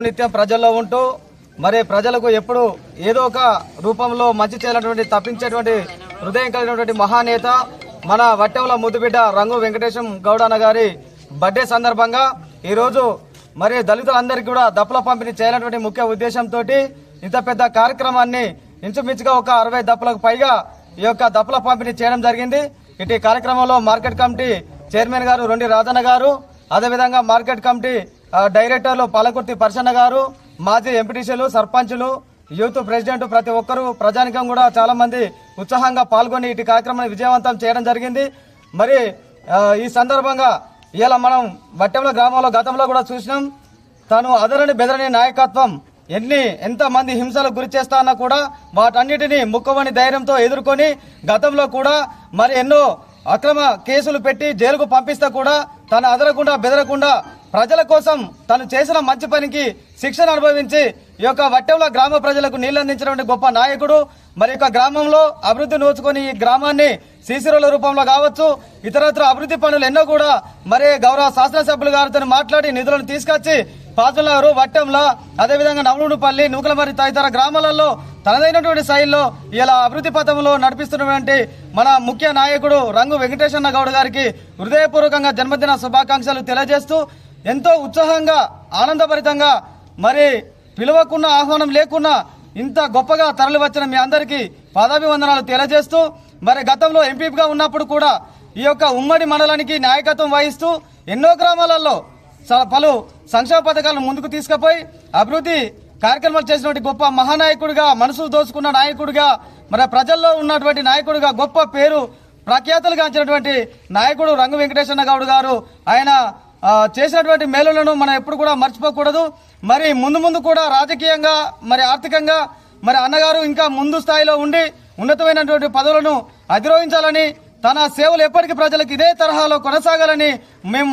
నిత్యం ప్రజల్లో ఉంటూ మరి ప్రజలకు ఎప్పుడు ఏదో ఒక రూపంలో మంచి చేయాలన్నటువంటి తప్పించేటువంటి హృదయం కలిగినటువంటి మహానేత మన వట్టెంల ముద్దుబిడ్డ రంగు వెంకటేశం గౌడన్న గారి బర్త్డే సందర్భంగా ఈరోజు మరి దళితులందరికీ కూడా దప్పుల పంపిణీ చేయాలన్నటువంటి ముఖ్య ఉద్దేశంతో ఇంత పెద్ద కార్యక్రమాన్ని ఇంచుమించుగా ఒక అరవై దప్పులకు పైగా ఈ యొక్క దప్పుల పంపిణీ చేయడం జరిగింది. ఇటు కార్యక్రమంలో మార్కెట్ కమిటీ చైర్మన్ గారు రొండి రాజన్న గారు అదేవిధంగా మార్కెట్ కమిటీ డైరెక్టర్లు పాలకుర్తి పర్షన్న గారు మాజీ ఎంపీటీసీలు సర్పంచులు యూత్ ప్రెసిడెంట్ ప్రతి ఒక్కరూ ప్రజానికం కూడా చాలా మంది ఉత్సాహంగా పాల్గొని ఇటు కార్యక్రమాన్ని విజయవంతం చేయడం జరిగింది. మరి ఈ సందర్భంగా ఇలా మనం వట్టెంల గ్రామంలో గతంలో కూడా చూసినాం. తను అదరని బెదరని నాయకత్వం ఎన్ని ఎంతమంది హింసలకు గురి చేస్తా అన్నా కూడా వాటన్నిటిని ముక్కవని ధైర్యంతో ఎదుర్కొని గతంలో కూడా మరి ఎన్నో అక్రమ కేసులు పెట్టి జైలుకు పంపిస్తే కూడా తను అదరకుండా బెదరకుండా ప్రజల కోసం తను చేసిన మంచి పనికి శిక్షణ అనుభవించి ఈ యొక్క వట్టెంలో గ్రామ ప్రజలకు నీళ్ళందించినటువంటి గొప్ప నాయకుడు మరి యొక్క గ్రామంలో అభివృద్ధి నోచుకొని ఈ గ్రామాన్ని సీసీరోల రూపంలో కావచ్చు ఇతరత్ర అభివృద్ధి పనులు ఎన్నో కూడా మరి గౌరవ శాసనసభ్యులు గారితో మాట్లాడి నిధులను తీసుకొచ్చి పాతులారు వట్టంల అదేవిధంగా నవలూడుపల్లి నూకలమరి తదితర గ్రామాలలో తనదైనటువంటి శైలిలో ఇలా అభివృద్ధి పథంలో నడిపిస్తున్నటువంటి మన ముఖ్య నాయకుడు రంగు వెంకటేశ్వర గౌడ్ గారికి హృదయపూర్వకంగా జన్మదిన శుభాకాంక్షలు తెలియజేస్తూ ఎంతో ఉత్సాహంగా ఆనందభరితంగా మరి పిలువకున్న ఆహ్వానం లేకున్నా ఇంత గొప్పగా తరలి వచ్చిన మీ అందరికీ పాదాభివందనాలు తెలియజేస్తూ మరి గతంలో ఎంపీగా ఉన్నప్పుడు కూడా ఈ యొక్క ఉమ్మడి మండలానికి నాయకత్వం వహిస్తూ ఎన్నో గ్రామాలలో స- పలు సంక్షేమ పథకాలను ముందుకు తీసుకుపోయి అభివృద్ధి కార్యక్రమాలు చేసినటువంటి గొప్ప మహానాయకుడిగా మనసు దోచుకున్న నాయకుడిగా మరి ప్రజల్లో ఉన్నటువంటి నాయకుడిగా గొప్ప పేరు ప్రఖ్యాతలు గాంచినటువంటి నాయకుడు రంగు వెంకటేశ్వర గౌడ్ గారు. ఆయన చేసినటువంటి మేలులను మనం ఎప్పుడు కూడా మర్చిపోకూడదు. మరి ముందు ముందు కూడా రాజకీయంగా మరి ఆర్థికంగా మరి అన్నగారు ఇంకా ముందు స్థాయిలో ఉండి ఉన్నతమైనటువంటి పదవులను అధిరోహించాలని తన సేవలు ఎప్పటికీ ప్రజలకు ఇదే తరహాలో కొనసాగాలని మేము